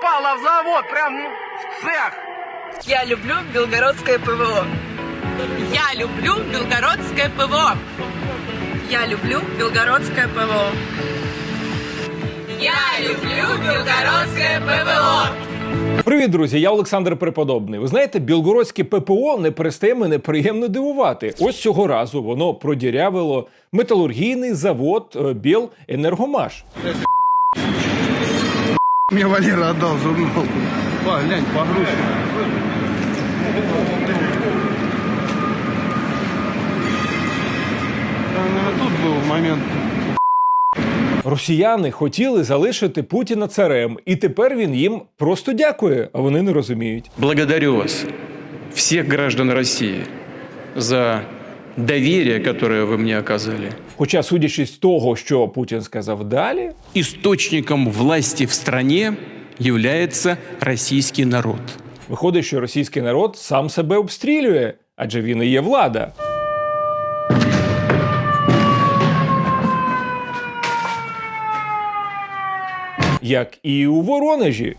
попала в завод, прям ну, в цех. Я люблю белгородское ПВО. Я люблю белгородское ПВО. Я люблю белгородское ПВО. Я люблю белгородское ПВО. Привіт, друзі! Я Олександр Преподобний. Ви знаєте, білгородське ППО не перестає мене приємно дивувати. Ось цього разу воно продірявило металургійний завод е, Біл Енергомаш. Мне Валера отдал журнал. Па, глянь, погрузка. Тут был момент. Росіяни хотіли залишити Путіна царем, і тепер він їм просто дякує, а вони не розуміють. Благодарю вас, всех граждан России, за доверие, которое вы мне оказали. Хоча, судячи з того, що Путін сказав далі, Источником власти в стране является российский народ. виходить, що російський народ сам себе обстрілює, адже він і є влада. Як і у Воронежі.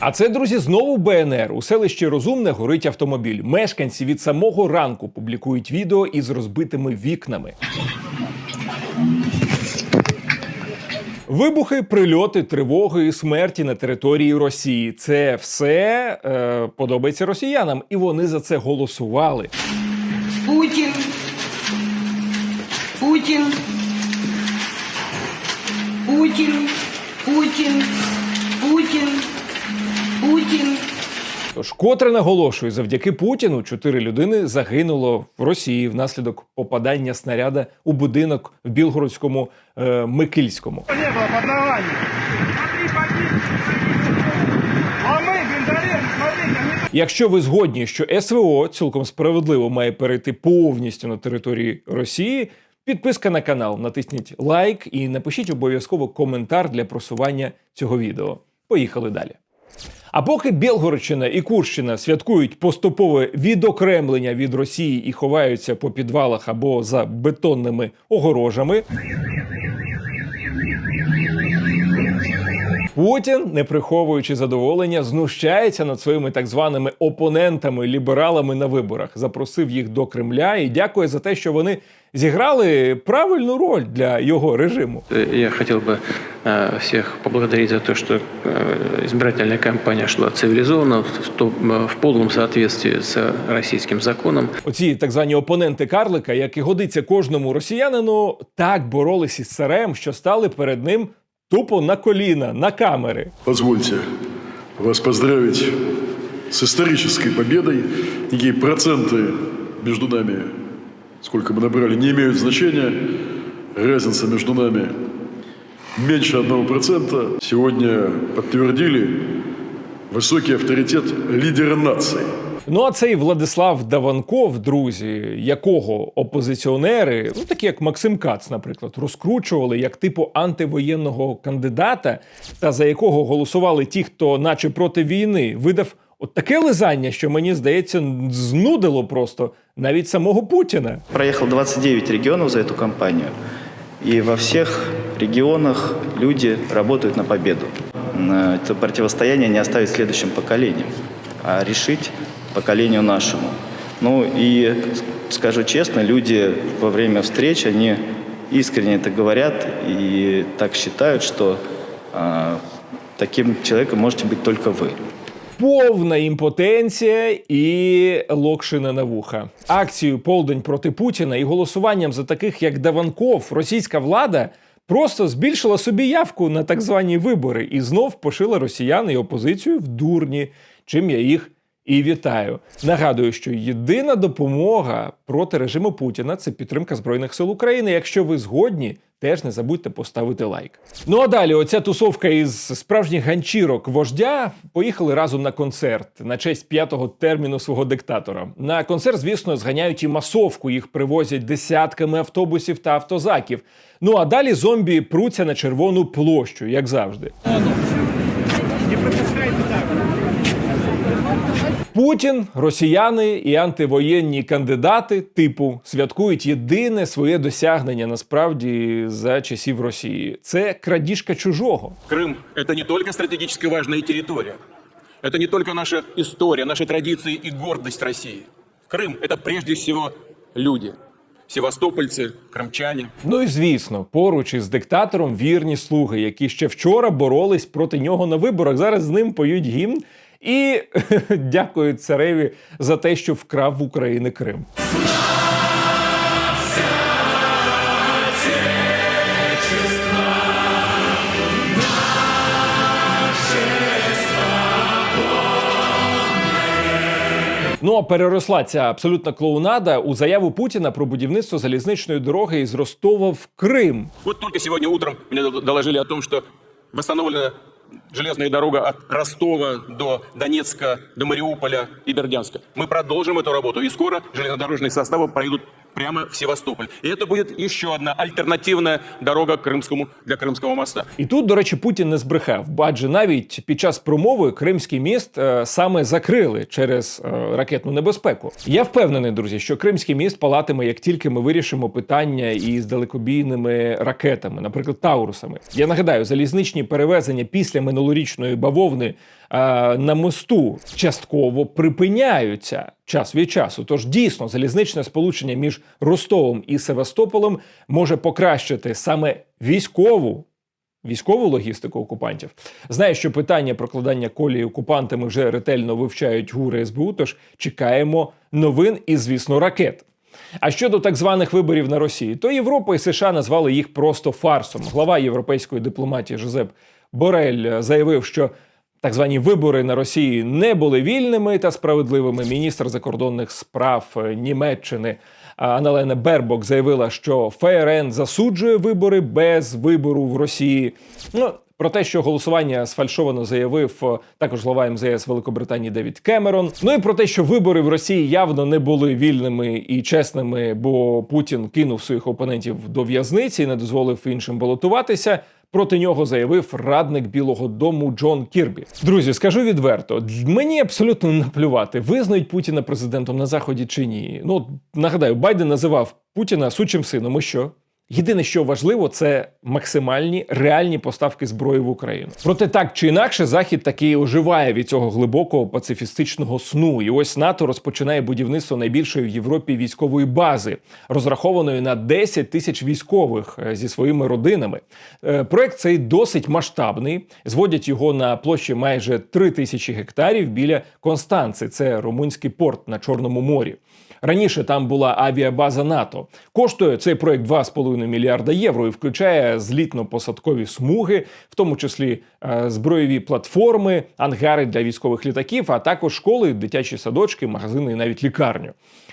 А це, друзі, знову БНР. У селищі Розумне горить автомобіль. Мешканці від самого ранку публікують відео із розбитими вікнами. Вибухи, прильоти, тривоги і смерті на території Росії. Це все е, подобається росіянам, і вони за це голосували. Путин. Путин. Путин. Путин. Тож, котре наголошую, завдяки Путіну чотири людини загинуло в Росії внаслідок попадання снаряда у будинок в Білгородському е, Микильському. Не Якщо ви згодні, що СВО цілком справедливо має перейти повністю на території Росії, підписка на канал, натисніть лайк і напишіть обов'язково коментар для просування цього відео. Поїхали далі. А поки Білгородщина і Курщина святкують поступове відокремлення від Росії і ховаються по підвалах або за бетонними огорожами, Путін, не приховуючи задоволення, знущається над своїми так званими опонентами, лібералами на виборах, запросив їх до Кремля і дякує за те, що вони зіграли правильну роль для його режиму. Э, Я хотел бы э, всех поблагодарить за то, что э, избирательная кампания шла цивилизованно, в, то- э, в полном соответствии с российским законом. Оці так звані опоненти Карлика, як і годиться кожному росіянину, так боролися із царем, що стали перед ним тупо на коліна, на камери. Позвольте вас поздравить с исторической победой. Никакие проценты между нами, сколько мы набрали, не имеют значения. Разница между нами меньше одного процента. Сегодня подтвердили высокий авторитет лидера нации. Ну а цей Владислав Даванков, друзі, якого опозиціонери, ну такі як Максим Кац, наприклад, розкручували як типу антивоєнного кандидата, та за якого голосували ті, хто, наче проти війни, видав от таке лизання, що мені здається, знудило просто навіть самого Путіна. Проехал 29 регионов за эту кампанию. И во всех регионах люди работают на победу. М, Это противостояние не оставить следующим поколениям, а решить поколению нашему. Ну и скажу честно, люди во время встреч, они искренне это говорят и так считают, что а, таким человеком можете быть только вы. Повна імпотенція і локшина на вуха. Акцію Полдень проти Путіна і голосуванням за таких як Даванков, російська влада просто збільшила собі явку на так звані вибори і знов пошила росіян і опозицію в дурні, чим я їх і вітаю. Нагадую, що єдина допомога проти режиму Путіна це підтримка збройних сил України. Якщо ви згодні, теж не забудьте поставити лайк. Ну а далі, оця тусовка із справжніх ганчірок вождя поїхали разом на концерт на честь п'ятого терміну свого диктатора. На концерт, звісно, зганяють і масовку. Їх привозять десятками автобусів та автозаків. Ну а далі зомбі пруться на червону площу, як завжди. Путін, росіяни і антивоєнні кандидати типу святкують єдине своє досягнення насправді за часів Росії. Це крадіжка чужого. Крым – это не только стратегически важная территория, это не только наша история, наши традиции и гордость России. Крым – это прежде всего люди, севастопольцы, крымчане. Ну і звісно, поруч із диктатором вірні слуги, які ще вчора боролись проти нього на виборах. Зараз з ним поють гімн і дякують цареві за те, що вкрав в України Крим. Ну а переросла ця абсолютна клоунада у заяву Путіна про будівництво залізничної дороги із Ростова в Крим. Вот только сегодня утром д- доложили о том, что восстановлена железная дорога от Ростова до Донецка, до Мариуполя и Бердянска. Мы продолжим эту работу, и скоро железнодорожные составы пройдут прямо в Севастополь. И это будет еще одна альтернативная дорога к Крымскому, для Крымского моста. І тут, до речі, Путін не збрехав, адже навіть під час промови Кримський міст е, саме закрили через е, ракетну небезпеку. Я впевнений, друзі, що Кримський міст палатиме, як тільки ми вирішимо питання із далекобійними ракетами, наприклад, Таурусами. Я нагадаю, залізничні перевезення після минулорічної бавовни е, на мосту частково припиняються час від часу. Тож дійсно залізничне сполучення між Ростовом і Севастополем може покращити саме військову військову логістику окупантів. Знаю, що питання прокладання колії окупантами вже ретельно вивчають гури СБУ, тож чекаємо новин і, звісно, ракет. А щодо так званих виборів на Росії, то Європа і США назвали їх просто фарсом. Глава європейської дипломатії Жозеп Борель заявив, що так звані вибори на Росії не були вільними та справедливими. Міністр закордонних справ е, Німеччини Аналена Бербок заявила, що ФРН засуджує вибори без вибору в Росії. Ну про те, що голосування сфальшовано заявив е, також глава МЗС Великобританії Девід Кемерон. Ну і про те, що вибори в Росії явно не були вільними і чесними, бо Путін кинув своїх опонентів до в'язниці і не дозволив іншим балотуватися. Проти нього заявив радник Білого Дому Джон Кірбі. Друзі, скажу відверто, мені абсолютно наплювати, визнають Путіна президентом на заході чи ні. Ну нагадаю, Байден називав Путіна сучим сином. І що? Єдине, що важливо, це максимальні реальні поставки зброї в Україну. Проте так чи інакше, захід таки оживає від цього глибокого пацифістичного сну. І ось НАТО розпочинає будівництво найбільшої в Європі військової бази, розрахованої на 10 тисяч військових е, зі своїми родинами. Е, Проект цей досить масштабний. Зводять його на площі майже 3 тисячі гектарів біля Констанци. Це румунський порт на Чорному морі. Раніше там була авіабаза НАТО. Коштує цей проект 2,5 мільярда євро і включає злітно-посадкові смуги, в тому числі е, збройові платформи, ангари для військових літаків, а також школи, дитячі садочки, магазини і навіть лікарню.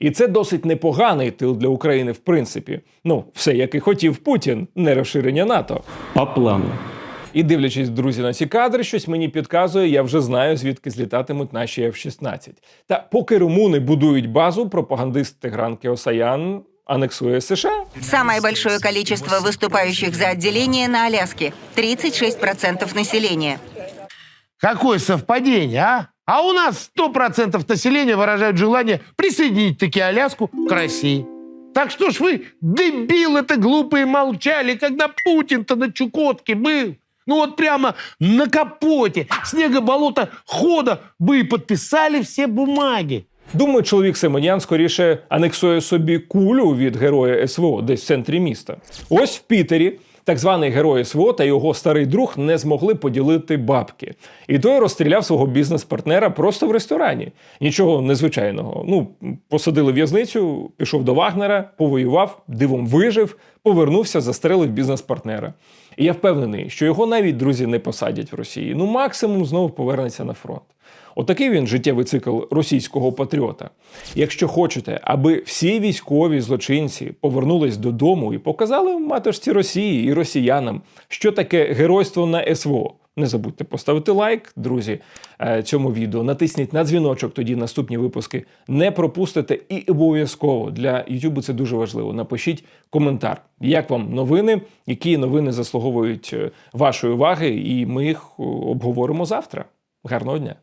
І це досить непоганий тил для України, в принципі. Ну, все як і хотів Путін, не розширення НАТО. По плану. І дивлячись, друзі, на ці кадри, щось мені підказує, я вже знаю, звідки злітатимуть наші F-16. Та поки румуни будують базу, пропагандист Тигран Кеосаян анексує США. Самое большое количество выступающих за отделение на Аляске. 36% населения. Какое совпадение, а? А у нас 100% населения выражают желание присоединить таки Аляску к России. Так что ж вы, дебилы-то глупые, молчали, когда Путин-то на Чукотке был? Ну вот прямо на капоте снегоболото хода бы и подписали все бумаги. Думаю, чоловік Симонян скоріше анексує собі кулю від героя СВО десь в центрі міста. Ось в Пітері. Так званий герой СВО та його старий друг не змогли поділити бабки, і той розстріляв свого бізнес-партнера просто в ресторані. Нічого незвичайного. Ну посадили в'язницю, пішов до Вагнера, повоював, дивом вижив, повернувся, застрелив бізнес-партнера. І я впевнений, що його навіть друзі не посадять в Росії. Ну максимум знову повернеться на фронт. Отакий він життєвий цикл російського патріота. Якщо хочете, аби всі військові злочинці повернулись додому і показали матушці Росії і росіянам, що таке геройство на СВО. Не забудьте поставити лайк, друзі, е, цьому відео. Натисніть на дзвіночок, тоді наступні випуски не пропустите. І обов'язково для Ютубу це дуже важливо. Напишіть коментар, як вам новини, які новини заслуговують е, вашої уваги, і ми їх е, обговоримо завтра. Гарного дня!